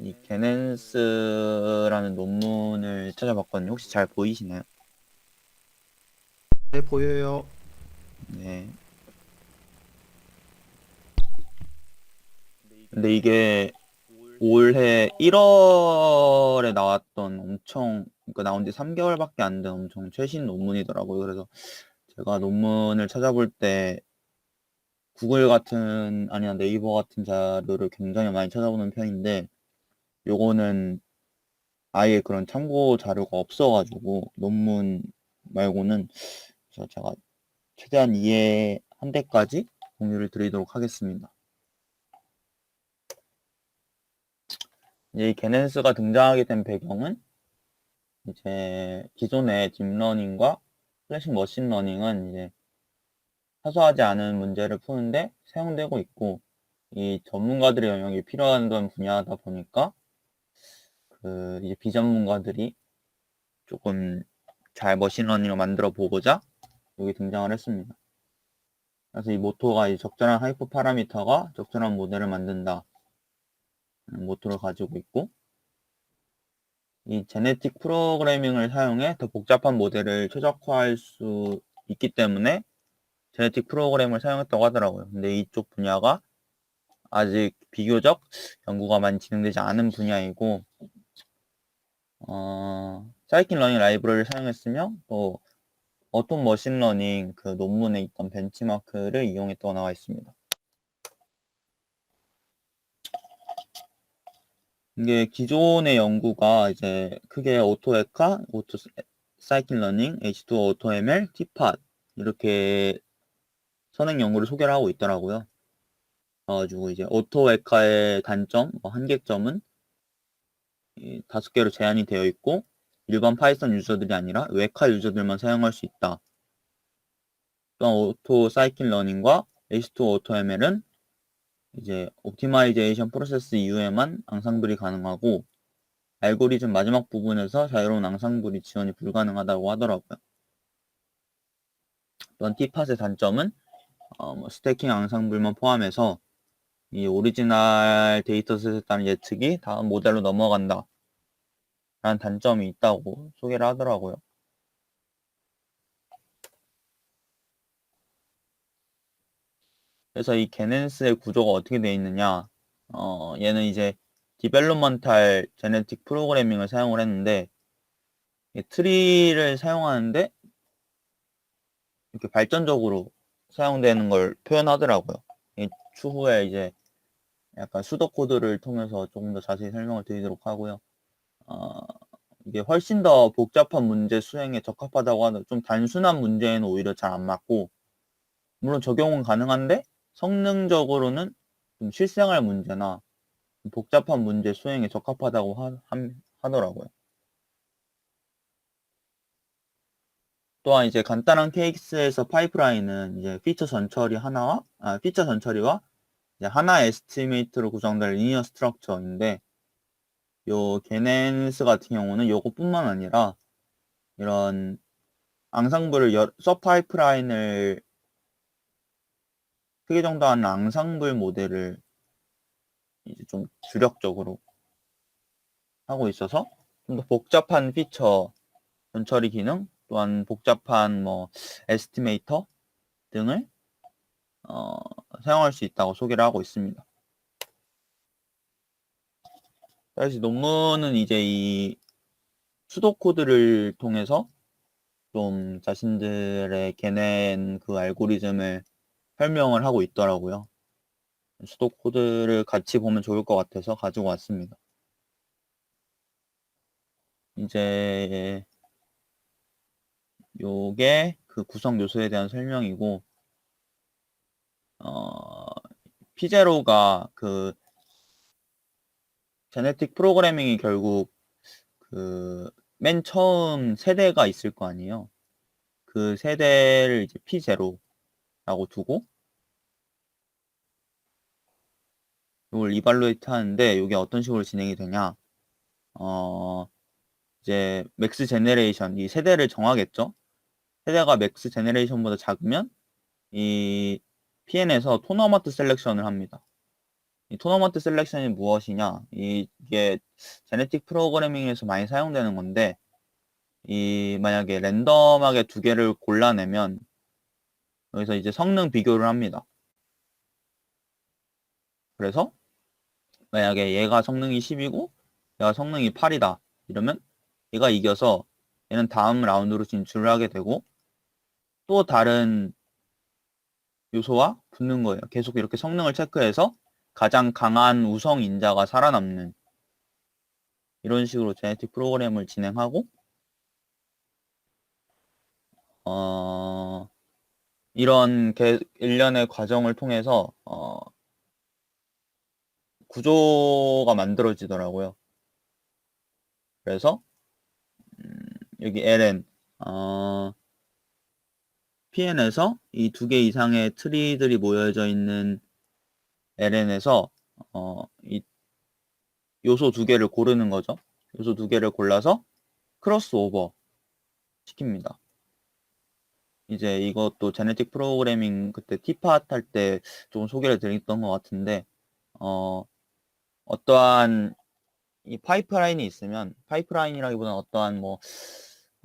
이 게넨스라는 논문을 찾아봤거든요. 혹시 잘 보이시나요? 네, 보여요. 네. 근데 이게 올해 1월에 나왔던 엄청, 그러니까 나온 지 3개월밖에 안 된 엄청 최신 논문이더라고요. 그래서 제가 논문을 찾아볼 때 구글 같은, 아니야 네이버 같은 자료를 굉장히 많이 찾아보는 편인데, 요거는 아예 그런 참고 자료가 없어가지고, 논문 말고는, 그래서 제가 최대한 이해한 데까지 공유를 드리도록 하겠습니다. 이제 이 게넨스가 등장하게 된 배경은 이제 기존의 딥러닝과 플래시 머신러닝은 이제 사소하지 않은 문제를 푸는데 사용되고 있고 이 전문가들의 영역이 필요한 분야다 보니까 그 이제 비전문가들이 조금 잘 머신러닝을 만들어 보고자 여기 등장을 했습니다. 그래서 이 모토가 이 적절한 하이퍼 파라미터가 적절한 모델을 만든다. 모토를 가지고 있고, 이 제네틱 프로그래밍을 사용해 더 복잡한 모델을 최적화할 수 있기 때문에 제네틱 프로그램을 사용했다고 하더라고요. 근데 이쪽 분야가 아직 비교적 연구가 많이 진행되지 않은 분야이고, 어, 사이킨 러닝 라이브러리를 사용했으며, 또 어떤 머신러닝 그 논문에 있던 벤치마크를 이용했다고 나와 있습니다. 이게 기존의 연구가 이제 크게 오토에카, 오토 사이킨 러닝, H2O 오토 ML, T팟 이렇게 선행 연구를 소개를 하고 있더라고요. 그래가지고 이제 오토에카의 단점, 뭐 한계점은 다섯 개로 제한이 되어 있고 일반 파이썬 유저들이 아니라 웨카 유저들만 사용할 수 있다. 또한 오토 사이클 러닝과 H2 오토 ML은 이제 옵티마이제이션 프로세스 이후에만 앙상블이 가능하고 알고리즘 마지막 부분에서 자유로운 앙상블이 지원이 불가능하다고 하더라고요. 또한 T팟의 단점은 어, 뭐 스태킹 앙상블만 포함해서 이 오리지널 데이터셋에 따른 예측이 다음 모델로 넘어간다. 라는 단점이 있다고 소개를 하더라고요. 그래서 이 게넨스의 구조가 어떻게 되어 있느냐 어, 얘는 이제 디벨롭먼탈 제네틱 프로그래밍을 사용을 했는데 트리를 사용하는데 이렇게 발전적으로 사용되는 걸 표현하더라고요. 추후에 이제 약간 수도 코드를 통해서 조금 더 자세히 설명을 드리도록 하고요. 어, 이게 훨씬 더 복잡한 문제 수행에 적합하다고 하는 좀 단순한 문제에는 오히려 잘 안 맞고 물론 적용은 가능한데 성능적으로는 좀 실생활 문제나 복잡한 문제 수행에 적합하다고 하, 하더라고요. 또한 이제 간단한 케이스에서 파이프라인은 이제 피처 전처리 하나와 아, 피처 전처리와 하나 에스티메이트로 구성된 리니어 스트럭처인데 요 게넨스 같은 경우는 요것뿐만 아니라 이런 앙상블을 서파이프라인을 크게 정도 하는 앙상블 모델을 이제 좀 주력적으로 하고 있어서 좀 더 복잡한 피처 전처리 기능 또한 복잡한 뭐 에스티메이터 등을 어, 사용할 수 있다고 소개를 하고 있습니다. 사실 논문은 이제 이 수도 코드를 통해서 좀 자신들의 개낸 그 알고리즘을 설명을 하고 있더라고요. 수도 코드를 같이 보면 좋을 것 같아서 가지고 왔습니다. 이제 요게 그 구성 요소에 대한 설명이고 어, 피제로가 그 제네틱 프로그래밍이 결국 그 맨 처음 세대가 있을 거 아니에요. 그 세대를 이제 P0라고 두고 이걸 이발루에이트 하는데 이게 어떤 식으로 진행이 되냐 어 이제 맥스 제네레이션 이 세대를 정하겠죠 세대가 맥스 제네레이션보다 작으면 이 PN에서 토너먼트 셀렉션을 합니다 이 토너먼트 셀렉션이 무엇이냐? 이 이게 제네틱 프로그래밍에서 많이 사용되는 건데 이 만약에 랜덤하게 두 개를 골라내면 여기서 이제 성능 비교를 합니다. 그래서 만약에 얘가 성능이 10이고 얘가 성능이 8이다. 이러면 얘가 이겨서 얘는 다음 라운드로 진출을 하게 되고 또 다른 요소와 붙는 거예요. 계속 이렇게 성능을 체크해서 가장 강한 우성 인자가 살아남는 이런 식으로 제네틱 프로그램을 진행하고 어, 이런 개, 일련의 과정을 통해서 어, 구조가 만들어지더라고요. 그래서 음, 여기 ln 어, pn에서 이 두 개 이상의 트리들이 모여져 있는 ln에서 어, 이 요소 두 개를 고르는 거죠. 요소 두 개를 골라서 크로스 오버 시킵니다. 이제 이것도 제네틱 프로그래밍 그때 티팟 할때좀 소개를 드렸던 것 같은데 어, 어떠한 이 파이프라인이 있으면 파이프라인이라기보다는 어떠한 뭐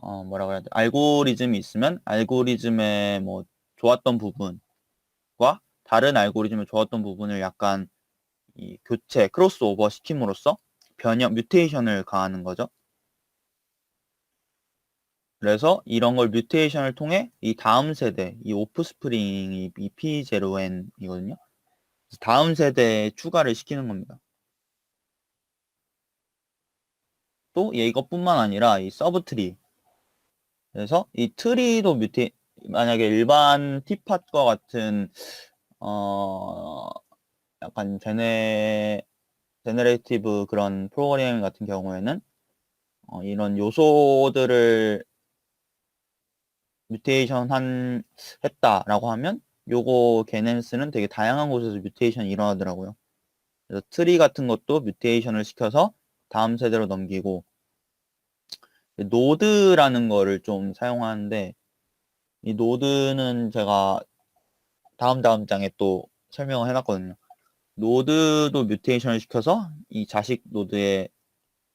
어, 뭐라 그래야 돼 알고리즘이 있으면 알고리즘의 뭐 좋았던 부분과 다른 알고리즘의 좋았던 부분을 약간 이 교체 크로스 오버 시킴으로써 변형 뮤테이션을 가하는 거죠. 그래서 이런 걸 뮤테이션을 통해 이 다음 세대 이 오프스프링이 이 P0N이거든요. 다음 세대에 추가를 시키는 겁니다. 또 이것뿐만 아니라 이 서브트리 그래서 이 트리도 뮤테 만약에 일반 티팟과 같은 어 약간 제네 제너레이티브 그런 프로그래밍 같은 경우에는 어, 이런 요소들을 뮤테이션 한 했다라고 하면 요거 개넨스는 되게 다양한 곳에서 뮤테이션이 일어나더라고요. 그래서 트리 같은 것도 뮤테이션을 시켜서 다음 세대로 넘기고 노드라는 거를 좀 사용하는데 이 노드는 제가 다음 다음 장에 또 설명을 해놨거든요. 노드도 뮤테이션을 시켜서 이 자식 노드의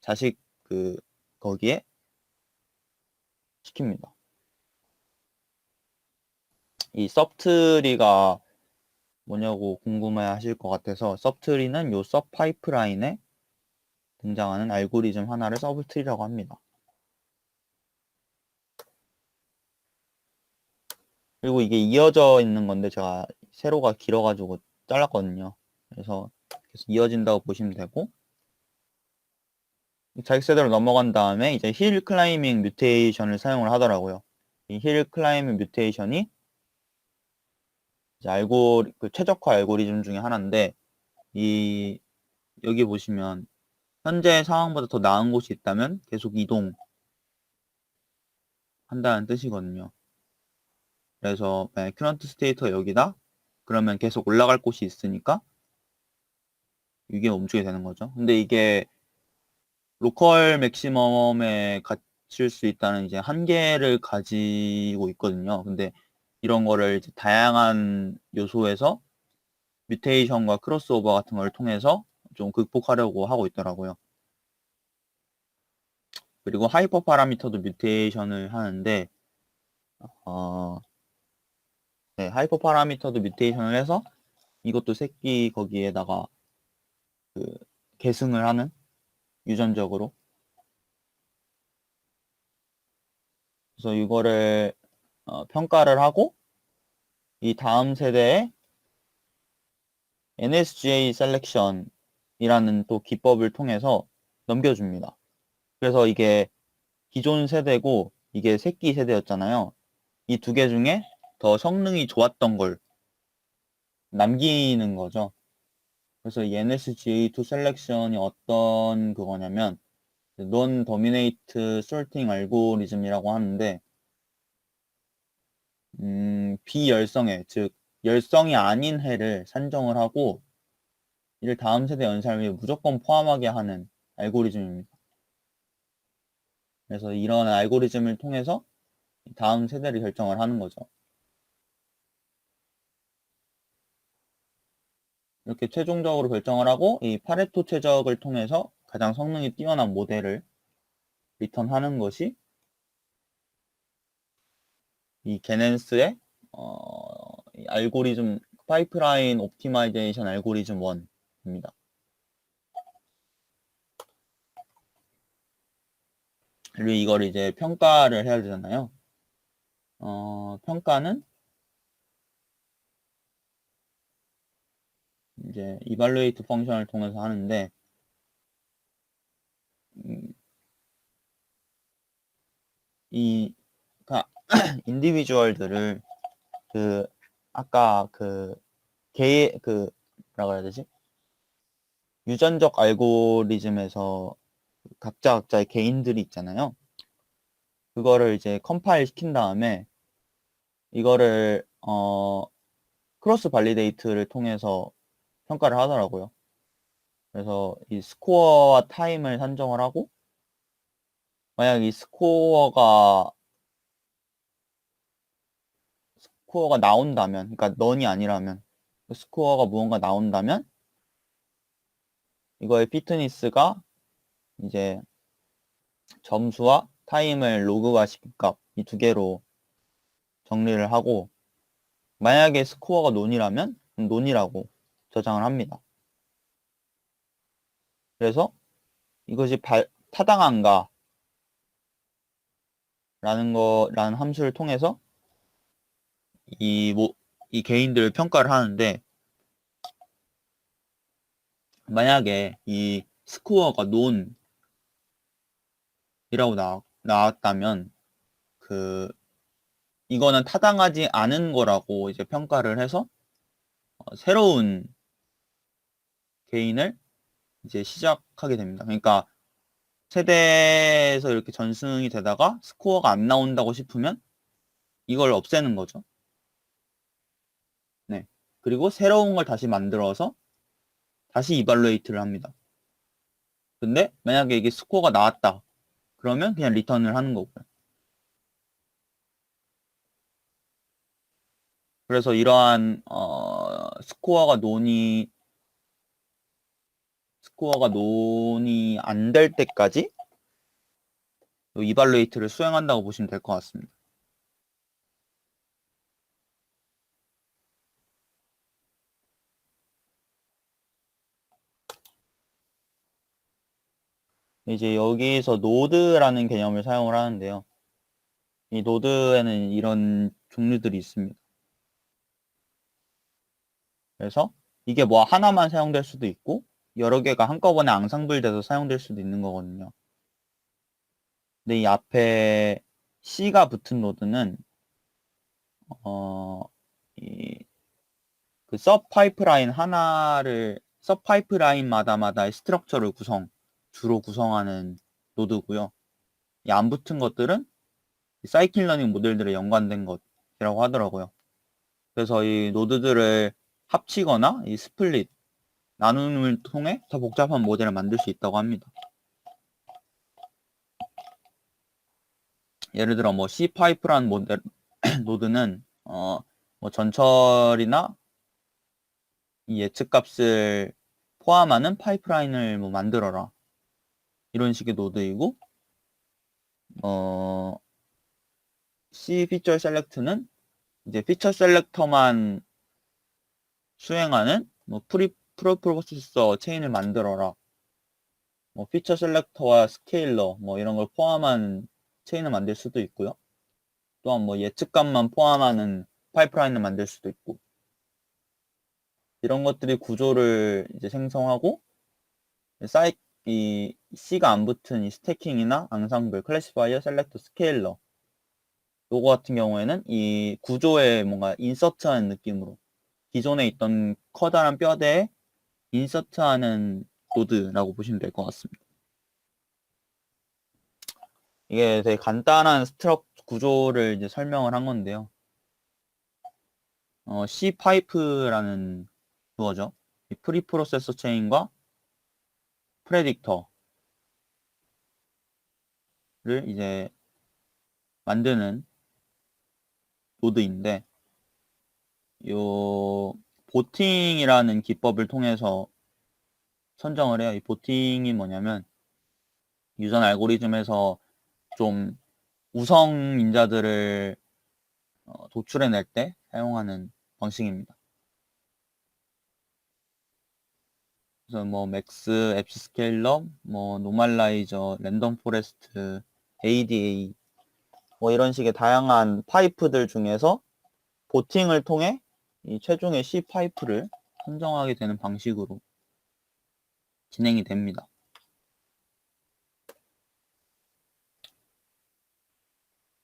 자식 그 거기에 시킵니다. 이 섭트리가 뭐냐고 궁금해 하실 것 같아서 섭트리는 요섭 파이프라인에 등장하는 알고리즘 하나를 서브트리라고 합니다. 그리고 이게 이어져 있는 건데 제가 세로가 길어가지고 잘랐거든요. 그래서 계속 이어진다고 보시면 되고 자기 세대로 넘어간 다음에 이제 힐 클라이밍 뮤테이션을 사용을 하더라고요. 이힐 클라이밍 뮤테이션이 알고 그 최적화 알고리즘 중에 하나인데 이 여기 보시면 현재 상황보다 더 나은 곳이 있다면 계속 이동 한다는 뜻이거든요. 그래서 만약 큐런트 스테이터 여기다 그러면 계속 올라갈 곳이 있으니까 이게 멈추게 되는 거죠. 근데 이게 로컬 맥시멈에 갇힐 수 있다는 이제 한계를 가지고 있거든요. 근데 이런 거를 다양한 요소에서 뮤테이션과 크로스오버 같은 걸 통해서 좀 극복하려고 하고 있더라고요. 그리고 하이퍼 파라미터도 뮤테이션을 하는데 어, 네, 하이퍼 파라미터도 뮤테이션을 해서 이것도 새끼 거기에다가 그 계승을 하는 유전적으로 그래서 이거를 어, 평가를 하고 이 다음 세대의 NSGA 셀렉션이라는 또 기법을 통해서 넘겨줍니다. 그래서 이게 기존 세대고 이게 새끼 세대였잖아요. 이 두 개 중에 더 성능이 좋았던 걸 남기는 거죠. 그래서 이 NSGA2 셀렉션이 어떤 그거냐면 non dominate sorting 알고리즘이라고 하는데 음, 비열성해, 즉 열성이 아닌 해를 산정을 하고 이를 다음 세대 연산을 무조건 포함하게 하는 알고리즘입니다. 그래서 이런 알고리즘을 통해서 다음 세대를 결정을 하는 거죠. 이렇게 최종적으로 결정을 하고 이 파레토 최적을 통해서 가장 성능이 뛰어난 모델을 리턴하는 것이 이 게넨스의 어, 이 알고리즘 파이프라인 옵티마이제이션 알고리즘 1입니다. 그리고 이걸 이제 평가를 해야 되잖아요. 어, 평가는 이제 evaluate 펑션을 통해서 하는데 음, 이 그러니까 인디비주얼들을 그 아까 그 개, 그 뭐라 그래야 되지? 유전적 알고리즘에서 각자 각자의 개인들이 있잖아요. 그거를 이제 컴파일 시킨 다음에 이거를 어 크로스 발리데이트를 통해서 평가를 하더라고요. 그래서 이 스코어와 타임을 산정을 하고 만약 이 스코어가 스코어가 나온다면, 그러니까 넌이 아니라면 그 스코어가 무언가 나온다면 이거의 피트니스가 이제 점수와 타임을 로그화시킨 값이 두 개로 정리를 하고 만약에 스코어가 논이라면 논이라고 저장을 합니다. 그래서 이것이 발, 타당한가 라는 거, 라는 함수를 통해서 이, 뭐, 이 개인들을 평가를 하는데, 만약에 이 스코어가 논 이라고 나, 나왔다면, 그, 이거는 타당하지 않은 거라고 이제 평가를 해서, 어, 새로운 개인을 이제 시작하게 됩니다. 그러니까, 세대에서 이렇게 전승이 되다가 스코어가 안 나온다고 싶으면 이걸 없애는 거죠. 네. 그리고 새로운 걸 다시 만들어서 다시 이발루에이트를 합니다. 근데 만약에 이게 스코어가 나왔다. 그러면 그냥 리턴을 하는 거고요. 그래서 이러한 어, 스코어가 논이 스코어가 논이 안 될 때까지 이발루에이트를 수행한다고 보시면 될 것 같습니다. 이제 여기서 노드라는 개념을 사용을 하는데요. 이 노드에는 이런 종류들이 있습니다. 그래서 이게 뭐 하나만 사용될 수도 있고 여러 개가 한꺼번에 앙상블 돼서 사용될 수도 있는 거거든요. 근데 이 앞에 C가 붙은 노드는 어, 이, 그 서파이프라인 하나를 서파이프라인마다마다의 스트럭처를 구성 주로 구성하는 노드고요. 이 안 붙은 것들은 사이클 러닝 모델들에 연관된 것이라고 하더라고요. 그래서 이 노드들을 합치거나 이 스플릿 나눔을 통해 더 복잡한 모델을 만들 수 있다고 합니다. 예를 들어 뭐 C 파이프라는 모델 노드는 어 뭐 전철이나 이 예측 값을 포함하는 파이프라인을 뭐 만들어라 이런 식의 노드이고 어 C 피처 셀렉트는 이제 피처 셀렉터만 수행하는 뭐 프리 프로프로세서 체인을 만들어라. 뭐 피처 셀렉터와 스케일러 뭐 이런 걸 포함한 체인을 만들 수도 있고요. 또한 뭐 예측값만 포함하는 파이프라인을 만들 수도 있고 이런 것들이 구조를 이제 생성하고 사이 이 C가 안 붙은 이 스태킹이나 앙상블, 클래시파이어, 셀렉터, 스케일러 요거 같은 경우에는 이 구조에 뭔가 인서트하는 느낌으로 기존에 있던 커다란 뼈대에 인서트하는 노드라고 보시면 될 것 같습니다. 이게 되게 간단한 스트럭 구조를 이제 설명을 한 건데요. 어, C 파이프라는 그거죠. 프리 프로세서 체인과 프레딕터를 이제 만드는 노드인데 요 보팅이라는 기법을 통해서 선정을 해요. 이 보팅이 뭐냐면 유전 알고리즘에서 좀 우성 인자들을 어, 도출해낼 때 사용하는 방식입니다. 그래서 뭐 맥스, 앱시 스케일러, 뭐 노멀라이저, 랜덤 포레스트, ADA 뭐 이런 식의 다양한 파이프들 중에서 보팅을 통해 이 최종의 C 파이프를 선정하게 되는 방식으로 진행이 됩니다.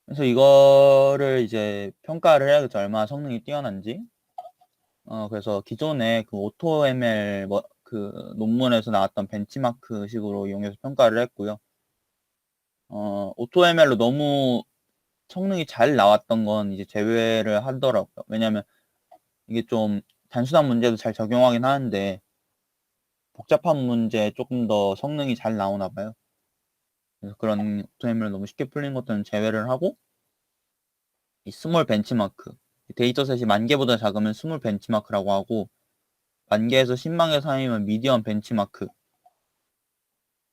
그래서 이거를 이제 평가를 해야겠죠. 얼마나 성능이 뛰어난지. 어, 그래서 기존에 그 오토ML 뭐, 그 논문에서 나왔던 벤치마크 식으로 이용해서 평가를 했고요. 어, 오토ML로 너무 성능이 잘 나왔던 건 이제 제외를 하더라고요. 왜냐면 이게 좀 단순한 문제도 잘 적용하긴 하는데 복잡한 문제 조금 더 성능이 잘 나오나 봐요. 그래서 그런 오토ML 너무 쉽게 풀린 것들은 제외를 하고 이 스몰 벤치마크 데이터셋이 만 개보다 작으면 스몰 벤치마크라고 하고 만 개에서 10만 개 사이면 미디엄 벤치마크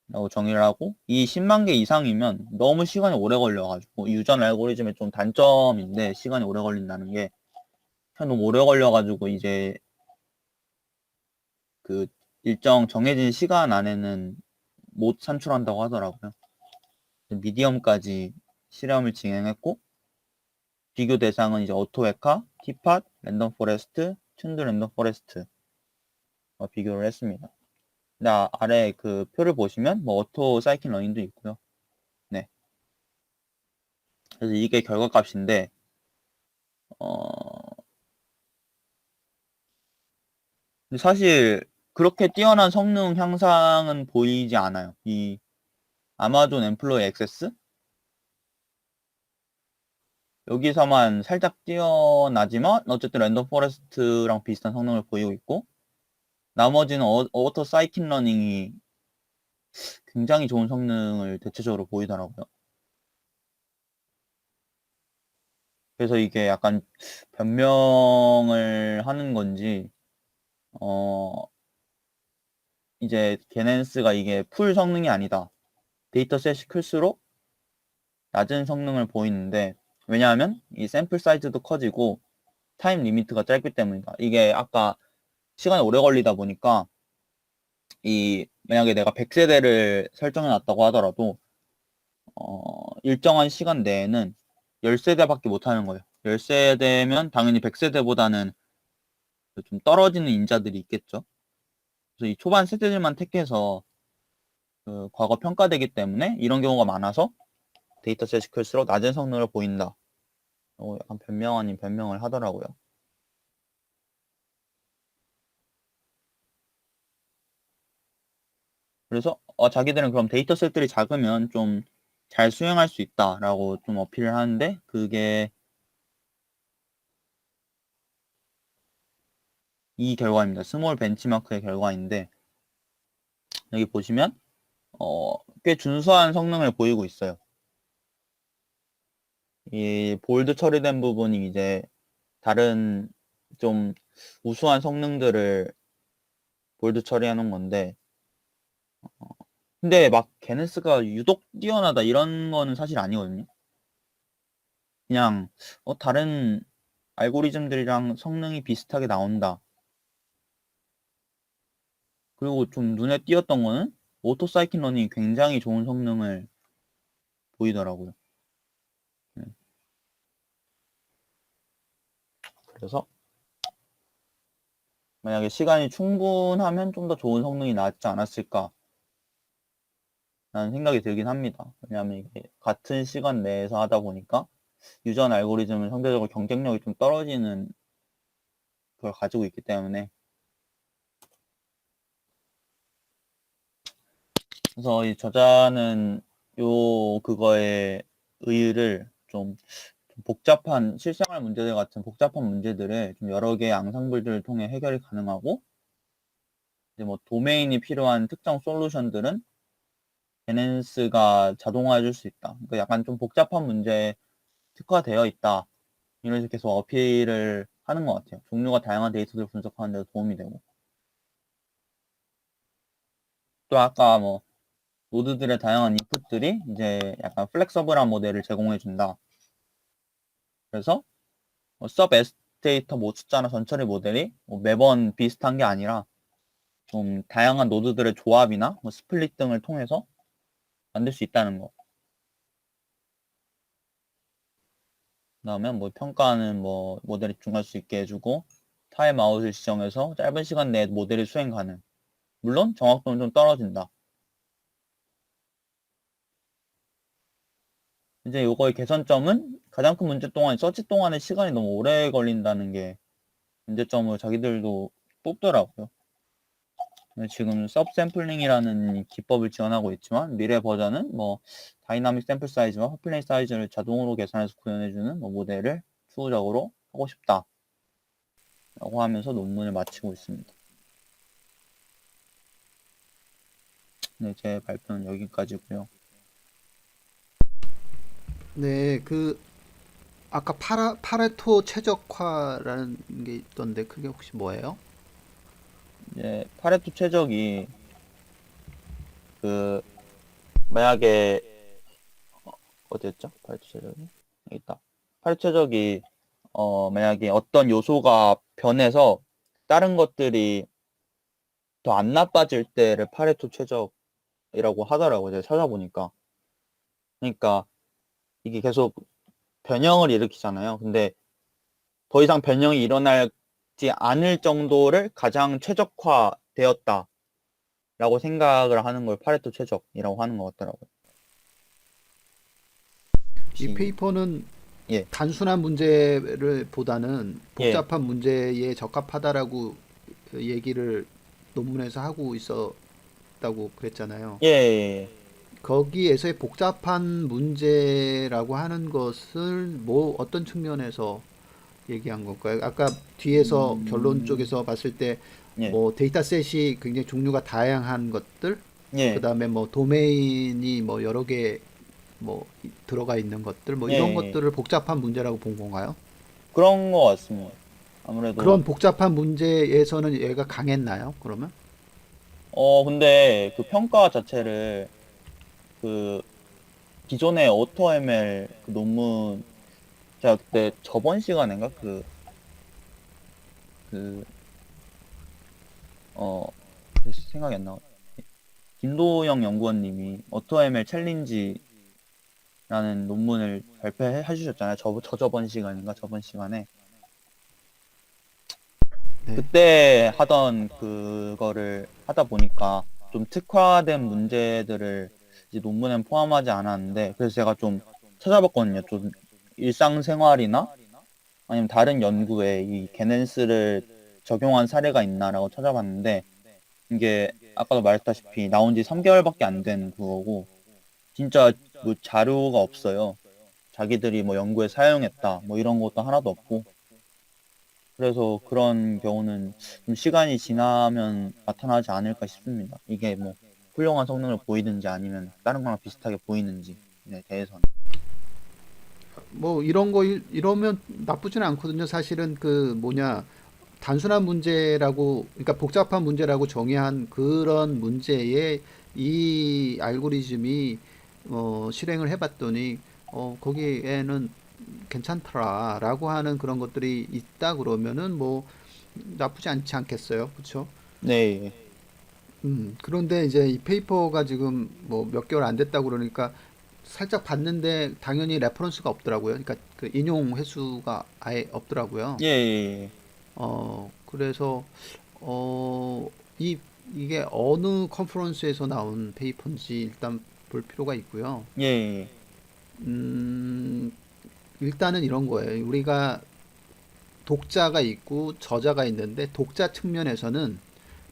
라고 정의를 하고 이 10만 개 이상이면 너무 시간이 오래 걸려가지고 유전 알고리즘의 좀 단점인데 시간이 오래 걸린다는 게 너무 오래 걸려가지고 이제 그 일정 정해진 시간 안에는 못 산출한다고 하더라고요. 미디엄까지 실험을 진행했고 비교 대상은 이제 오토웨카, 티팟, 랜덤 포레스트, 튠드 랜덤 포레스트 비교를 했습니다. 근데 아, 아래 그 표를 보시면 뭐 오토 사이클 러닝도 있고요. 네. 그래서 이게 결과값인데 어 사실 그렇게 뛰어난 성능 향상은 보이지 않아요. 이 아마존 엠플로이 액세스 여기서만 살짝 뛰어나지만 어쨌든 랜덤 포레스트랑 비슷한 성능을 보이고 있고 나머지는 어, 오토 사이킨 러닝이 굉장히 좋은 성능을 대체적으로 보이더라고요. 그래서 이게 약간 변명을 하는 건지 어 이제 게넨스가 이게 풀 성능이 아니다. 데이터셋이 클수록 낮은 성능을 보이는데 왜냐하면 이 샘플 사이즈도 커지고 타임 리미트가 짧기 때문이다. 이게 아까 시간이 오래 걸리다 보니까 이 만약에 내가 100세대를 설정해 놨다고 하더라도 어, 일정한 시간 내에는 10세대밖에 못 하는 거예요. 10세대면 당연히 100세대보다는 좀 떨어지는 인자들이 있겠죠. 그래서 이 초반 세대들만 택해서 그 과거 평가되기 때문에 이런 경우가 많아서 데이터셋이 클수록 낮은 성능을 보인다. 어, 약간 변명 아닌 변명을 하더라고요. 그래서 어, 자기들은 그럼 데이터셋들이 작으면 좀 잘 수행할 수 있다라고 좀 어필을 하는데 그게 이 결과입니다. 스몰 벤치마크의 결과인데 여기 보시면 어, 꽤 준수한 성능을 보이고 있어요. 이 볼드 처리된 부분이 이제 다른 좀 우수한 성능들을 볼드 처리하는 건데 어, 근데 막 게네스가 유독 뛰어나다 이런 거는 사실 아니거든요. 그냥 어, 다른 알고리즘들이랑 성능이 비슷하게 나온다. 그리고 좀 눈에 띄었던 거는 오토 사이킨 러닝이 굉장히 좋은 성능을 보이더라고요. 네. 그래서 만약에 시간이 충분하면 좀 더 좋은 성능이 나왔지 않았을까 라는 생각이 들긴 합니다. 왜냐하면 이게 같은 시간 내에서 하다 보니까 유전 알고리즘은 상대적으로 경쟁력이 좀 떨어지는 걸 가지고 있기 때문에 그래서 이 저자는 요 그거의 의의를 좀 복잡한 실생활 문제들 같은 복잡한 문제들을 좀 여러 개의 앙상블들을 통해 해결이 가능하고 이제 뭐 도메인이 필요한 특정 솔루션들은 베넨스가 자동화해 줄 수 있다. 그러니까 약간 좀 복잡한 문제에 특화되어 있다. 이런 식으로 계속 어필을 하는 것 같아요. 종류가 다양한 데이터를 분석하는 데도 도움이 되고. 또 아까 뭐 노드들의 다양한 인풋들이 이제 약간 플렉서블한 모델을 제공해 준다. 그래서 뭐 서브 에스테이터 뭐 숫자나 전처리 모델이 뭐 매번 비슷한 게 아니라 좀 다양한 노드들의 조합이나 뭐 스플릿 등을 통해서 만들 수 있다는 거. 그 다음에 뭐 평가는 뭐 모델이 집중할 수 있게 해주고 타임아웃을 지정해서 짧은 시간 내에 모델이 수행 가능. 물론 정확도는 좀 떨어진다. 이제 요거의 개선점은 가장 큰 문제 동안 서치 동안의 시간이 너무 오래 걸린다는 게 문제점을 자기들도 뽑더라고요. 지금 서브샘플링이라는 기법을 지원하고 있지만 미래 버전은 뭐 다이나믹 샘플 사이즈와 허플레인 사이즈를 자동으로 계산해서 구현해주는 뭐 모델을 추후적으로 하고 싶다. 라고 하면서 논문을 마치고 있습니다. 네, 제 발표는 여기까지고요. 네, 그 아까 파라 파레토 최적화라는 게 있던데 그게 혹시 뭐예요? 이제 파레토 최적이 그 만약에 어, 어디였죠? 파레토 최적이 있다. 파레토 최적이 어 만약에 어떤 요소가 변해서 다른 것들이 더 안 나빠질 때를 파레토 최적이라고 하더라고요. 제가 찾아보니까. 그러니까 이게 계속 변형을 일으키잖아요. 근데 더 이상 변형이 일어나지 않을 정도를 가장 최적화되었다. 라고 생각을 하는 걸 파레토 최적이라고 하는 것 같더라고요. 이 페이퍼는 예. 단순한 문제를 보다는 예. 복잡한 문제에 적합하다라고 그 얘기를 논문에서 하고 있었다고 그랬잖아요. 예, 예, 예. 거기에서의 복잡한 문제라고 하는 것을 뭐 어떤 측면에서 얘기한 걸까요? 아까 뒤에서 음. 결론 쪽에서 봤을 때 예. 뭐 데이터셋이 굉장히 종류가 다양한 것들, 예. 그다음에 뭐 도메인이 뭐 여러 개 뭐 들어가 있는 것들 뭐 이런 예. 것들을 복잡한 문제라고 본 건가요? 그런 것 같습니다. 아무래도 그런 복잡한 문제에서는 얘가 강했나요? 그러면? 어 근데 그 평가 자체를 그 기존의 오토ML 그 논문 제가 그때 저번 시간인가 그 그 어 생각이 안 나. 김도영 연구원님이 오토ML 챌린지라는 논문을 발표해 주셨잖아요. 저, 저 저번 시간인가 저번 시간에 네. 그때 하던 그거를 하다 보니까 좀 특화된 문제들을 논문엔 포함하지 않았는데 그래서 제가 좀 찾아봤거든요. 좀 일상생활이나 아니면 다른 연구에 이 게넨스를 적용한 사례가 있나라고 찾아봤는데 이게 아까도 말했다시피 나온 지 3개월밖에 안 된 그거고 진짜 뭐 자료가 없어요. 자기들이 뭐 연구에 사용했다 뭐 이런 것도 하나도 없고 그래서 그런 경우는 좀 시간이 지나면 나타나지 않을까 싶습니다. 이게 뭐 훌륭한 성능을 보이든지 아니면 다른 거랑 비슷하게 보이는지에 대해서는. 뭐 이런 거 일- 이러면 나쁘지는 않거든요. 사실은 그 뭐냐 단순한 문제라고 그러니까 복잡한 문제라고 정의한 그런 문제에 이 알고리즘이 어 실행을 해봤더니 어 거기에는 괜찮더라라고 하는 그런 것들이 있다 그러면은 뭐 나쁘지 않지 않겠어요. 그렇죠? 네, 음, 그런데 이제 이 페이퍼가 지금 뭐 몇 개월 안 됐다고 그러니까 살짝 봤는데 당연히 레퍼런스가 없더라고요. 그러니까 그 인용 횟수가 아예 없더라고요. 예, 예, 어, 그래서 어, 이 이게 어느 컨퍼런스에서 나온 페이퍼인지 일단 볼 필요가 있고요. 예, 예, 음, 일단은 이런 거예요. 우리가 독자가 있고 저자가 있는데 독자 측면에서는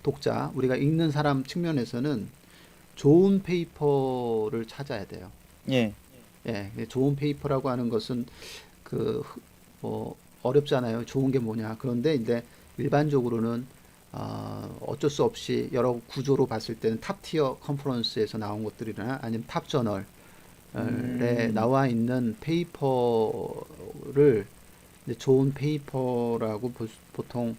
독자, 우리가 읽는 사람 측면에서는 좋은 페이퍼를 찾아야 돼요. 예, 예, 좋은 페이퍼라고 하는 것은 그, 뭐, 어렵잖아요. 좋은 게 뭐냐. 그런데 이제 일반적으로는 어, 어쩔 수 없이 여러 구조로 봤을 때는 탑 티어 컨퍼런스에서 나온 것들이나 아니면 탑 저널에 음. 나와 있는 페이퍼를 좋은 페이퍼라고 보, 보통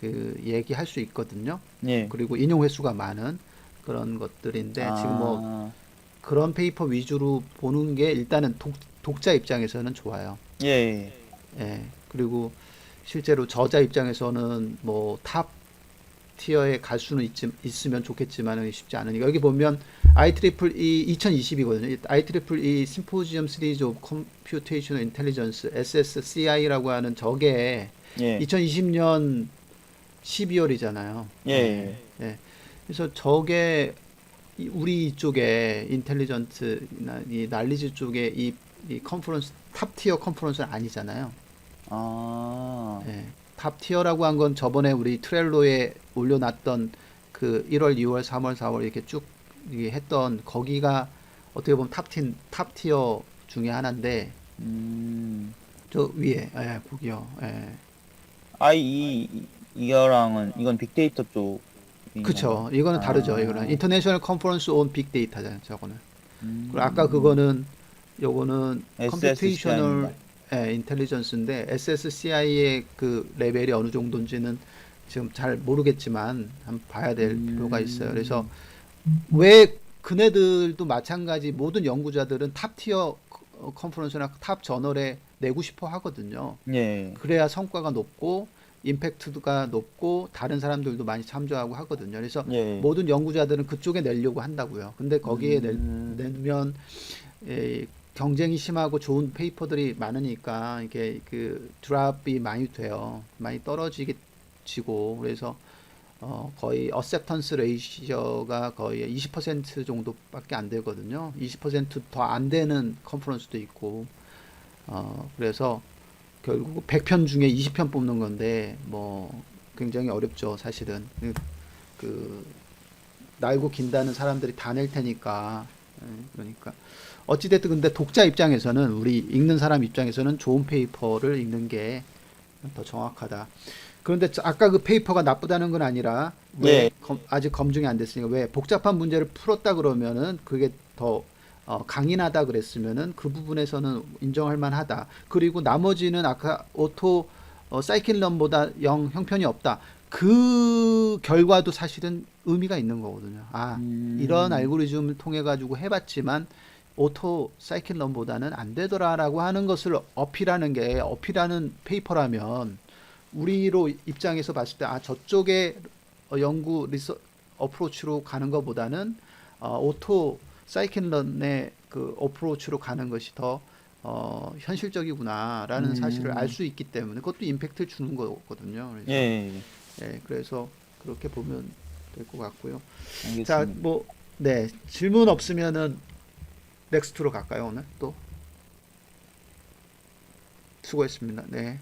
그 얘기할 수 있거든요. 예, 그리고 인용 횟수가 많은 그런 것들인데 지금 뭐 아, 그런 페이퍼 위주로 보는 게 일단은 독, 독자 입장에서는 좋아요. 예, 예. 예. 그리고 실제로 저자 입장에서는 뭐 탑 티어에 갈 수는 있지, 있으면 좋겠지만 쉽지 않으니까 여기 보면 IEEE 2020이거든요. IEEE 심포지엄 시리즈 오브 컴퓨테이셔널 인텔리전스 SSCI라고 하는 저게 예. 2020년 12월이잖아요. 예, 예. 그래서 저게 이- 우리 쪽에 인텔리전트나 이 난리지 쪽에 이, 이 컨퍼런스 탑 티어 컨퍼런스는 아니잖아요. 아, 예. 탑 티어라고 한 건 저번에 우리 트렐로에 올려놨던 그 1월, 2월, 3월, 4월 이렇게 쭉 했던 거기가 어떻게 보면 탑틴 탑 티어 중에 하나인데 음, 저 위에 예, 거기요. 예. I2 이 거랑은 이건 빅데이터 쪽. 그쵸. 이거는 다르죠. 아. 이거는 인터내셔널 컨퍼런스 온 빅데이터잖아요. 저거는. 음, 그리고 아까 그거는 요거는 컴퓨테이셔널? 예, 인텔리전스인데 SSCI의 그 레벨이 어느 정도인지는 지금 잘 모르겠지만 한번 봐야 될 음. 필요가 있어요. 그래서 왜 그네들도 마찬가지 모든 연구자들은 탑 티어 컨퍼런스나 탑 저널에 내고 싶어 하거든요. 예, 그래야 성과가 높고 임팩트가 높고 다른 사람들도 많이 참조하고 하거든요. 그래서 예. 모든 연구자들은 그쪽에 내려고 한다고요. 근데 거기에 낼- 음. 내면 에, 경쟁이 심하고 좋은 페이퍼들이 많으니까 이게 그 드랍이 많이 돼요. 많이 떨어지게 지고 그래서 어, 거의 어셉턴스 레이셔가 거의 20% 정도밖에 안 되거든요. 20%더 안 되는 컨퍼런스도 있고 어, 그래서 결국 100편 중에 20편 뽑는 건데 뭐 굉장히 어렵죠, 사실은. 그, 그 날고 긴다는 사람들이 다 낼 테니까. 예, 그러니까 어찌됐든 근데 독자 입장에서는 우리 읽는 사람 입장에서는 좋은 페이퍼를 읽는 게 더 정확하다. 그런데 저- 아까 그 페이퍼가 나쁘다는 건 아니라 왜 예. 검- 아직 검증이 안 됐으니까 왜 복잡한 문제를 풀었다 그러면은 그게 더 어, 강인하다 그랬으면은 그 부분에서는 인정할 만하다. 그리고 나머지는 아까 오토 어, 사이클 런보다 영 형편이 없다. 그 결과도 사실은 의미가 있는 거거든요. 아, 음. 이런 알고리즘을 통해 가지고 해봤지만 오토 사이클 런보다는 안 되더라라고 하는 것을 어필하는 게 어필하는 페이퍼라면 우리로 입장에서 봤을 때 아 저쪽에 어, 연구 리서 어프로치로 가는 것보다는 어, 오토 사이클런의 그 어프로치로 가는 것이 더 어, 현실적이구나라는 음. 사실을 알 수 있기 때문에 그것도 임팩트를 주는 거거든요. 그래서, 예, 예. 예, 그래서 그렇게 보면 될 것 같고요. 자, 뭐, 네, 질문 없으면은 넥스트로 갈까요, 오늘 또? 수고했습니다. 네.